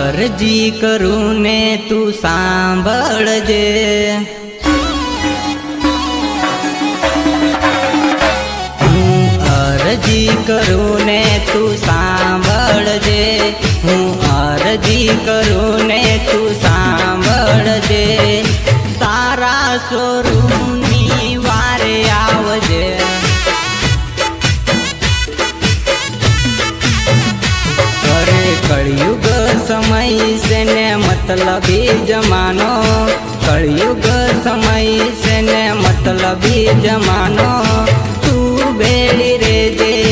અરજી કરું ને તું સાંભળજે. હું અરજી કરું ને તું સાંભળજે. હું અરજી કરું ને તું સાંભળજે. તારા સ્વરૂપની મતલબી જમાનો. કળિયુગ સમય છે ને મતલબી જમાનો. તું બેડી રેજે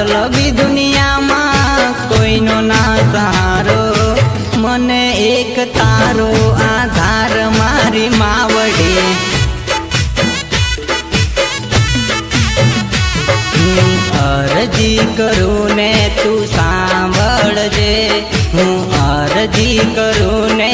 મતલબી દુનિયામાં કોઈનો ના સારો, મને એક તારો આધાર મારી માવડી. હું અરજી કરું ને તું સાંભળજે, હું અરજી કરું ને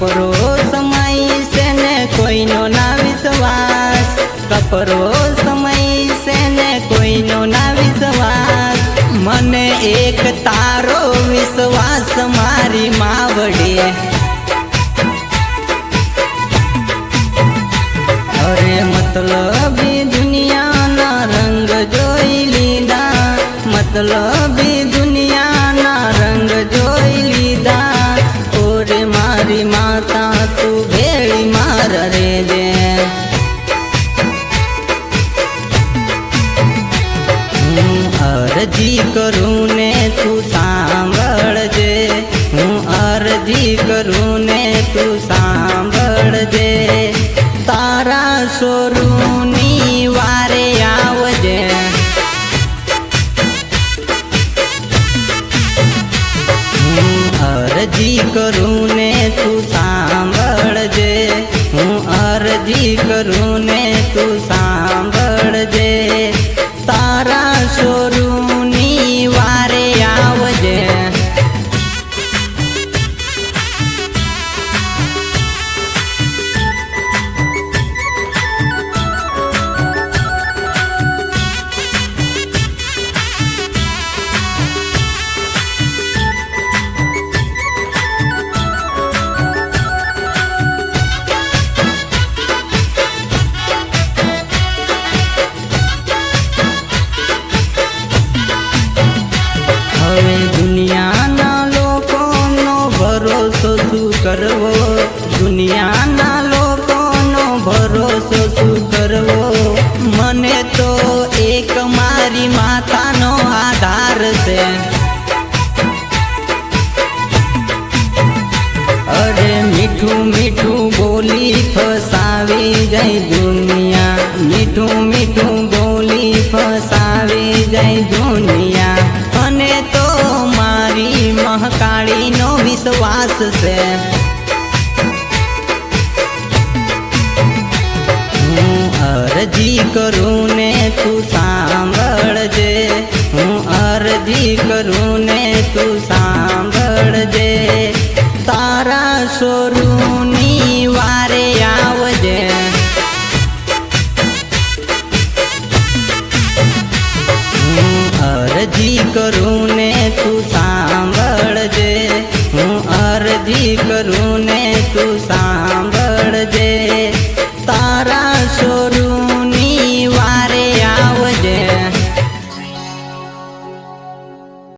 કપરો સમય છે ને કોઈનો ના વિશ્વાસ. કપરો અરજી કરું ને તું સાંભળજે. હું અરજી કરું ને તું સાંભળજે. તારા સોરૂની વારે આવજે. હું અરજી કરું ને તું સાંભળજે. હું અરજી કરું ને તું સાંભળજે. તારા સ્વરૂપની ભરોસો શું કરવો? દુનિયાના લોકોનો ભરોસો શું કરવો? મને તો એક મારી માતાનો આધાર છે. અરે મીઠું મીઠું બોલી ફસાવી જાય હસશે હું અરજી કરું ને તું સાંભળજે. હું અરજી કરું ને તું સાંભળજે. તારા સ્વરૂની વારે આવજે. હું અરજી કરું ને તું તું સા